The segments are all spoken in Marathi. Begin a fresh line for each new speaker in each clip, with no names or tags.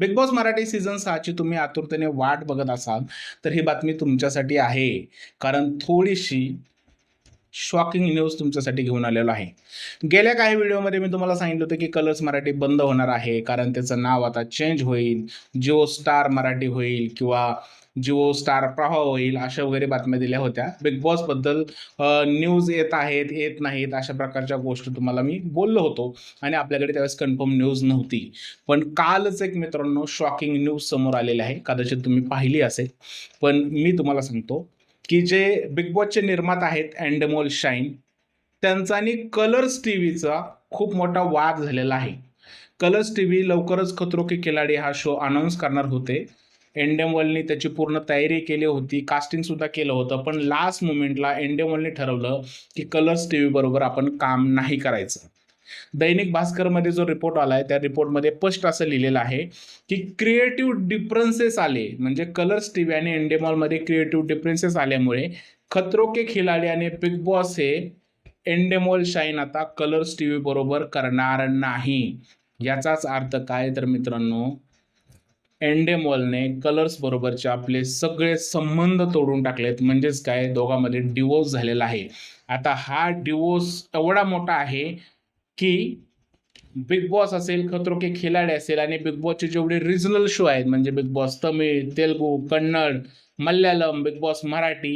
बिग बॉस मराठी सीझन सहाची तुम्ही आतुरतेने वाट बघत असाल तर ही बातमी तुमच्यासाठी आहे. कारण थोडीशी शॉकिंग न्यूज तुमच्यासाठी घेऊन आलेलो आहे. गेल्या काही व्हिडिओमध्ये मी तुम्हाला सांगितलं होतं की कलर्स मराठी बंद होणार आहे कारण त्याचं नाव आता चेंज होईल. जिओ स्टार मराठी होईल किंवा जिओ स्टार प्रवाह होईल अशा वगैरे बातम्या दिल्या होत्या. बिग बॉसबद्दल न्यूज येत आहेत येत नाहीत अशा प्रकारच्या गोष्टी तुम्हाला मी बोललो होतो. आणि आपल्याकडे त्यावेळेस कन्फर्म न्यूज नव्हती. पण कालच एक मित्रांनो शॉकिंग न्यूज समोर आलेली आहे. कदाचित तुम्ही पाहिली असेल. पण मी तुम्हाला सांगतो की जे बिग बॉसचे निर्माता आहेत अँडमोल शाईन त्यांचा आणि कलर्स टी व्हीचा खूप मोठा वाद झालेला आहे. कलर्स टी व्ही लवकरच खतरो के खिलाडी हा शो अनाऊन्स करणार होते. एंडेमॉलनी त्याची पूर्ण तयारी केली होती कास्टिंगसुद्धा केलं होतं पण लास्ट मुमेंटला एंडेमॉलने ठरवलं की कलर्स टी व्हीबरोबर आपण काम नाही करायचं. दैनिक भास्करमध्ये जो रिपोर्ट आला आहे त्या रिपोर्टमध्ये स्पष्ट असं लिहिलेलं आहे की क्रिएटिव्ह डिफरन्सेस आले. म्हणजे कलर्स टी व्ही आणि एंडेमॉलमध्ये क्रिएटिव्ह डिफरन्सेस आल्यामुळे खतरो के खिलाडी आणि बिग बॉस हे एंडेमॉल शाईन आता कलर्स टी व्ही बरोबर करणार नाही. याचाच अर्थ काय? तर मित्रांनो एंडेमॉलने कलर्स बरोबरचे आपले सगळे संबंध तोडून टाकलेत. म्हणजेच काय? दोघांमध्ये डिवोर्स झालेला आहे. आता हा डिवोर्स एवढा मोठा आहे की बिग बॉस असेल खतरो के खिलाडी असेल आणि बिग बॉसचे जेवढे रिजनल शो आहेत म्हणजे big boss Tamil Telugu Kannada Malayalam big boss Marathi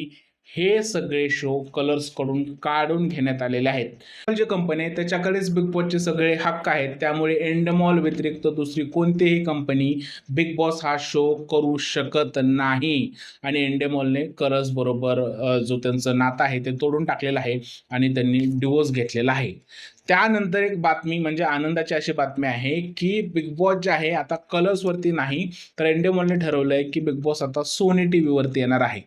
हे सगळे शो कलर्सकडून काढून घेण्यात आलेले आहेत. जे कंपनी आहे त्याच्याकडेच बिग बॉसचे सगळे हक्क आहेत. त्यामुळे एंडमॉल व्यतिरिक्त दुसरी कोणतीही कंपनी बिग बॉस हा शो करू शकत नाही. आणि एंडेमॉलने करस बरोबर जो त्यांचं नातं आहे ते तोडून टाकलेलं आहे आणि त्यांनी डिवोर्स घेतलेला आहे. त्यानंतर एक बातमी म्हणजे आनंदाची अशी बातमी आहे की बिग बॉस जे आहे आता कलर्सवरती नाही तर एंडेमॉलने ठरवलं आहे की बिग बॉस आता सोनी टी व्हीवरती येणार आहे.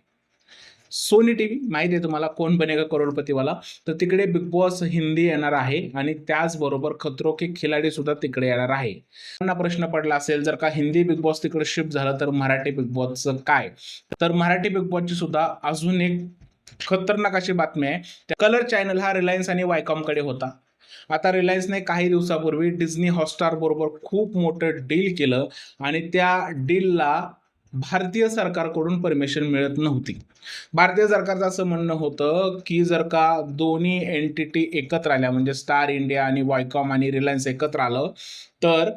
सोनी टी व्ही माहिती आहे तुम्हाला कोण बनेगा करोडपतीवाला? तर तिकडे बिग बॉस हिंदी येणार आहे आणि त्याचबरोबर खतरो के खिलाडी सुद्धा तिकडे येणार आहे. त्यांना प्रश्न पडला असेल जर का हिंदी बिग बॉस तिकडे शिफ्ट झालं तर मराठी बिग बॉसचं काय? तर मराठी बिग बॉसची सुद्धा अजून एक खतरनाक अशी बातमी आहे. कलर चॅनल हा रिलायन्स आणि वायकॉमकडे होता. आता रिलायन्सने काही दिवसापूर्वी डिझनी हॉटस्टार बरोबर खूप मोठं डील केलं आणि त्या डीलला भारतीय सरकारकडून परमिशन मिळत नव्हती. भारतीय सरकारचं असं म्हणणं होतं की जर का दोन्ही एंटिटी एकत्र आल्या म्हणजे स्टार इंडिया आणि वायकॉम आणि रिलायन्स एकत्र आलं तर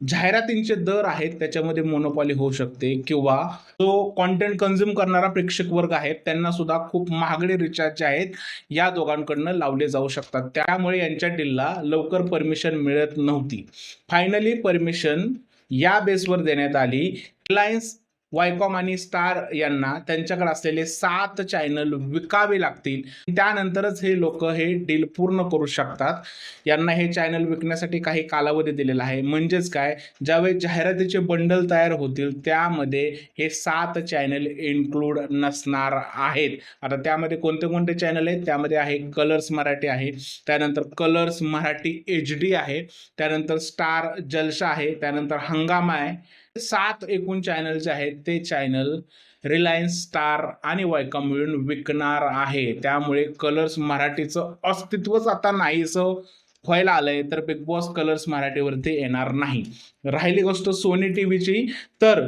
जाहिरातींचे दर आहेत त्याच्यामध्ये मोनोपॉली होऊ शकते. किंवा जो कॉन्टेंट कन्झ्युम करणारा प्रेक्षक वर्ग आहेत त्यांना सुद्धा खूप महागडे रिचार्ज जे आहेत या दोघांकडनं लावले जाऊ शकतात. त्यामुळे यांच्या डीलला लवकर परमिशन मिळत नव्हती. फायनली परमिशन या बेसवर देण्यात आली. रिलायन्स वायकॉम आणि स्टार यांना त्यांच्याकडे असलेले सात चॅनल विकावे लागतील. त्यानंतरच हे लोक हे डील पूर्ण करू शकतात. यांना हे चॅनल विकण्यासाठी काही कालावधी दिलेला आहे. म्हणजेच काय? ज्यावेळेस जाहिरातीचे बंडल तयार होतील त्यामध्ये हे सात चॅनल इन्क्लूड नसणार आहेत. आता त्यामध्ये कोणते कोणते चॅनल आहेत? त्यामध्ये आहे कलर्स मराठी आहे. त्यानंतर कलर्स मराठी एच डी आहे. त्यानंतर स्टार जलशा आहे. त्यानंतर हंगामा आहे. सात एकूण चॅनल जे आहेत ते चॅनल रिलायन्स स्टार आणि वायकॉम मिळून विकणार आहे. त्यामुळे कलर्स मराठीचं अस्तित्वच आता नाहीसं व्हायला आलंय तर बिग बॉस कलर्स मराठीवरती येणार नाही. राहिली गोष्ट सोनी टी व्हीची तर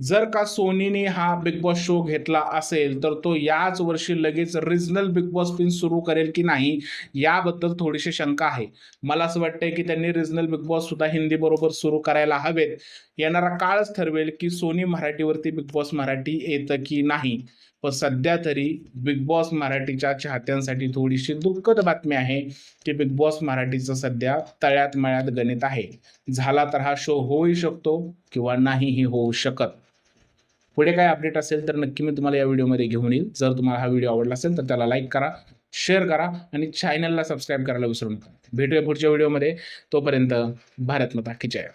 जर का सोनीने हा बिग बॉस शो घेतला असेल तर तो याच वर्षी लगेच रिजनल बिग बॉस पिन सुरू करेल की नाही याबद्दल थोडीशी शंका आहे. मला असं वाटतंय की त्यांनी रिजनल बिग बॉस सुद्धा हिंदी बरोबर सुरू करायला हवेत. येणारा काळच ठरवेल की सोनी मराठीवरती बिग बॉस मराठी येतं की नाही. पण सध्या तरी बिग बॉस मराठीच्या चाहत्यांसाठी थोडीशी दुःखद बातमी आहे की बिग बॉस मराठीचं सध्या तळ्यात मळ्यात गणित आहे. झाला तर हा शो होऊ शकतो किंवा नाहीही होऊ शकत. पुढे काय अपडेट असेल तर नक्की मी तुम्हाला या व्हिडिओमध्ये घेऊन येईल. जर तुम्हाला हा व्हिडिओ आवडला असेल तर त्याला लाईक करा शेअर करा आणि चॅनलला सबस्क्राईब करायला विसरू नका. भेटूया पुढच्या व्हिडिओमध्ये तोपर्यंत भारत माता की जय.